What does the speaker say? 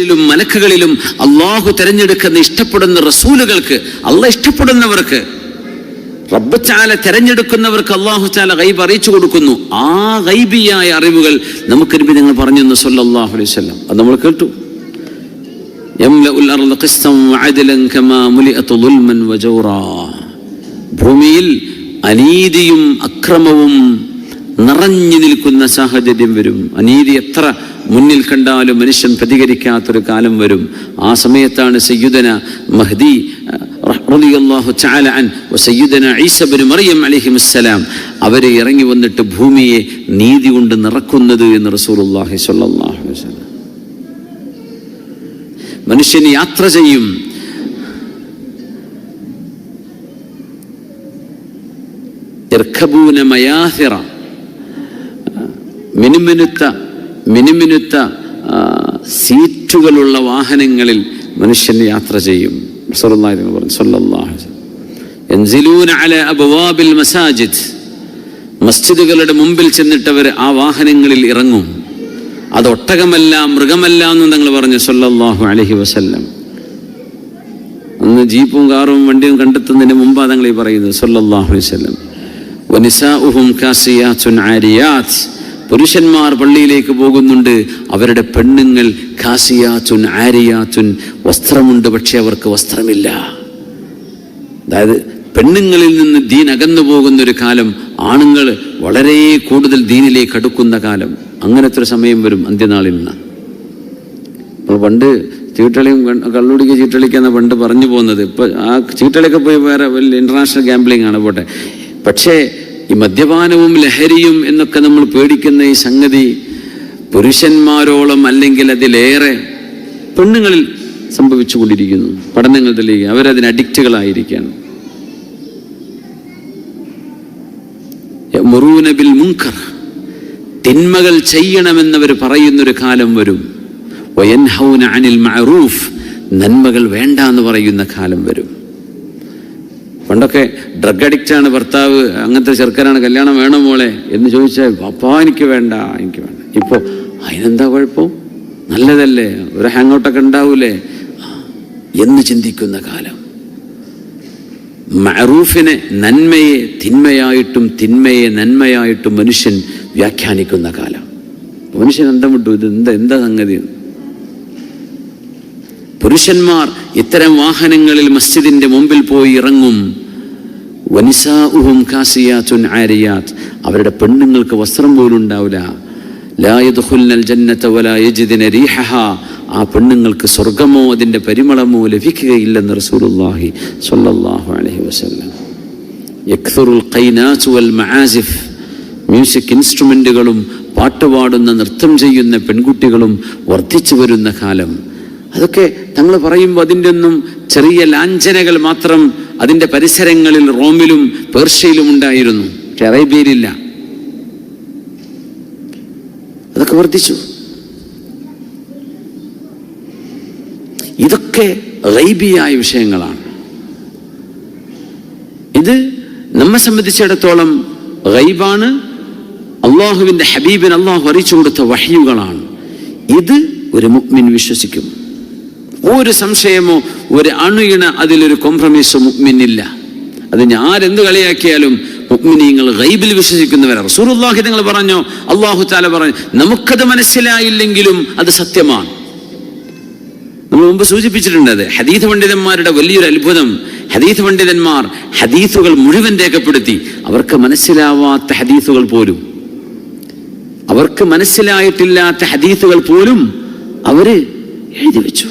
ിലും മലക്കുകളിലും അള്ളാഹു തെരഞ്ഞെടുക്കുന്ന ഇഷ്ടപ്പെടുന്ന റസൂലുകൾക്ക് അള്ള ഇഷ്ടപ്പെടുന്നവർക്ക് റബ്ബച്ചാല തെരഞ്ഞെടുക്കുന്നവർക്ക് അള്ളാഹു ചാല ഗൈബ് അറിയിച്ചു കൊടുക്കുന്നു. ആ ഗൈബിയായ അറിവുകൾ നമുക്ക് നിങ്ങൾ പറഞ്ഞു എന്ന് അലൈഹി നമ്മൾ കേട്ടു. ഭൂമിയിൽ അനീതിയും അക്രമവും നിറഞ്ഞു നിൽക്കുന്ന സാഹചര്യം വരും. അനീതി എത്ര മുന്നിൽ കണ്ടാലും മനുഷ്യൻ പ്രതികരിക്കാത്തൊരു കാലം വരും. ആ സമയത്താണ് സയ്യുദന മഹദി തആല അൻ ഈസ ഇബ്നു മറിയം അലൈഹിസ്സലാം അവരെ ഇറങ്ങി വന്നിട്ട് ഭൂമിയെ നീതി കൊണ്ട് നിറക്കുന്നത് എന്ന് റസൂലുള്ളാഹി സ്വല്ലല്ലാഹു അലൈഹി വസല്ലം. മനുഷ്യൻ യാത്ര ചെയ്യും. മയാഹിറ മിനുമിനുത്ത മിനുമിനുത്ത സീറ്റുകളുള്ള വാഹനങ്ങളിൽ മനുഷ്യൻ യാത്ര ചെയ്യും. റസൂലുള്ളാഹി പറഞ്ഞു. യൻസിലൂന അല മസാജിദ്. മസ്ജിദുകളുടെ മുമ്പിൽ ചെന്നിട്ടവർ ആ വാഹനങ്ങളിൽ ഇറങ്ങും. അത് ഒട്ടകമല്ല മൃഗമല്ല എന്ന് നിങ്ങൾ പറഞ്ഞു സൊല്ലാഹു അലഹി വസല്ലം. അന്ന് ജീപ്പും കാറും വണ്ടിയും കണ്ടെത്തുന്നതിന് മുമ്പാണ് തങ്ങൾ ഈ പറയുന്നത് സൊല്ലാഹു വനിസാഉഹും കാസിയാത്തുൻ പുരുഷന്മാർ പള്ളിയിലേക്ക് പോകുന്നുണ്ട്. അവരുടെ പെണ്ണുങ്ങൾ ഖാസിയാത്തുൻ ആരിയാത്തുൻ വസ്ത്രമുണ്ട് പക്ഷെ അവർക്ക് വസ്ത്രമില്ല. അതായത് പെണ്ണുങ്ങളിൽ നിന്ന് ദീൻ അകന്നു പോകുന്ന ഒരു കാലം ആണുങ്ങൾ വളരെ കൂടുതൽ ദീനിലേക്ക് അടുക്കുന്ന കാലം. അങ്ങനത്തെ ഒരു സമയം വരും അന്ത്യനാളിൽ നിന്ന്? അപ്പോൾ പണ്ട് ചീട്ടളിയും കള്ളുടിക്ക് ചീട്ടളിക്കാന്ന് പണ്ട് പറഞ്ഞു പോകുന്നത്. ഇപ്പം ആ ചീട്ടളിയൊക്കെ പോയി വേറെ വലിയ ഇന്റർനാഷണൽ ഗാംബ്ലിംഗ് ആണ് പോട്ടെ. പക്ഷേ ഈ മദ്യപാനവും ലഹരിയും എന്നൊക്കെ നമ്മൾ പേടിക്കുന്ന ഈ സംഗതി പുരുഷന്മാരോളം അല്ലെങ്കിൽ അതിലേറെ പെണ്ണുങ്ങളിൽ സംഭവിച്ചുകൊണ്ടിരിക്കുന്നു പഠനങ്ങൾ തെളിയിക്കുക. അവരതിന് അഡിക്റ്റുകളായിരിക്കുകയാണ്. മുറൂനബിൽ ബിൽ മുൻകർ. തിന്മകൾ ചെയ്യണമെന്നവർ പറയുന്നൊരു കാലം വരും. വയൻഹൗന അനിൽ മഅറൂഫ്. നന്മകൾ വേണ്ട എന്ന് പറയുന്ന കാലം വരും. പണ്ടൊക്കെ ഡ്രഗ് അഡിക്റ്റാണ് ഭർത്താവ് അങ്ങനത്തെ ചെറുക്കനാണ് കല്യാണം വേണം മോളെ എന്ന് ചോദിച്ചാൽ അപ്പാ എനിക്ക് വേണ്ട എനിക്ക് വേണ്ട. ഇപ്പോൾ അതിനെന്താ കുഴപ്പം? നല്ലതല്ലേ? ഒരു ഹാങ് ഔട്ടൊക്കെ ഉണ്ടാവൂലേ? എന്ന് ചിന്തിക്കുന്ന കാലം. മറൂഫിനെ നന്മയെ തിന്മയായിട്ടും തിന്മയെ നന്മയായിട്ടും മനുഷ്യൻ വ്യാഖ്യാനിക്കുന്ന കാലം. മനുഷ്യൻ എന്താ വിട്ടു ഇത് എന്താ എന്താ സംഗതി? പുരുഷന്മാർ ഇത്തരം വാഹനങ്ങളിൽ മസ്ജിദിന്റെ മുമ്പിൽ പോയി ഇറങ്ങും. വനിസാഉഹും കാസിയാത്തുൻ ആരിയാത്ത്. അവരുടെ പെണ്ണുങ്ങൾക്ക് വസ്ത്രം പോലും ഉണ്ടാവില്ല. വലാ ആ പെണ്ണുങ്ങൾക്ക് സ്വർഗമോ അതിന്റെ പരിമളമോ ലഭിക്കുകയില്ലെന്ന് റസൂലുള്ളാഹി സ്വല്ലല്ലാഹു അലൈഹി വസല്ലം. വൽ മആസിഫ്. മ്യൂസിക് ഇൻസ്ട്രുമെന്റുകളും പാട്ടുപാടുന്ന നൃത്തം ചെയ്യുന്ന പെൺകുട്ടികളും വർദ്ധിച്ചു വരുന്ന കാലം. അതൊക്കെ തങ്ങൾ പറയുമ്പോൾ അതിന്റെ ഒന്നും ചെറിയ ലാഞ്ചനകൾ മാത്രം അതിന്റെ പരിസരങ്ങളിൽ റോമിലും പേർഷ്യയിലും ഉണ്ടായിരുന്നു. പക്ഷെ അറേബ്യയിലില്ല അതൊക്കെ വർദ്ധിച്ചു. ഇതൊക്കെ റൈബിയായ വിഷയങ്ങളാണ്. ഇത് നമ്മെ സംബന്ധിച്ചിടത്തോളം റൈബാണ് അള്ളാഹുവിന്റെ ഹബീബിന് അള്ളാഹു അറിയിച്ചു കൊടുത്ത വഹിയുകളാണ്. ഇത് ഒരു മുക്മിൻ വിശ്വസിക്കും. ഒരു സംശയമോ ഒരു അണുയിണ അതിലൊരു കോംപ്രമൈസോ മുഗ്മിനില്ല. അത് എന്ത് കളിയാക്കിയാലും മുഗ്മിനീങ്ങൾ ഗൈബിൽ വിശ്വസിക്കുന്നവരാണ് റസൂലുള്ളാഹി നിങ്ങൾ പറഞ്ഞോ അള്ളാഹു താല പറഞ്ഞു നമുക്കത് മനസ്സിലായില്ലെങ്കിലും അത് സത്യമാണ്. നമ്മൾ മുമ്പ് സൂചിപ്പിച്ചിട്ടുണ്ട് അത്. ഹദീസ് പണ്ഡിതന്മാരുടെ വലിയൊരു അത്ഭുതം. ഹദീസ് പണ്ഡിതന്മാർ ഹദീസുകൾ മുഴുവൻ രേഖപ്പെടുത്തി. അവർക്ക് മനസ്സിലാവാത്ത ഹദീസുകൾ പോലും. അവർക്ക് മനസ്സിലായിട്ടില്ലാത്ത ഹദീസുകൾ പോലും അവർ എഴുതി വെച്ചു.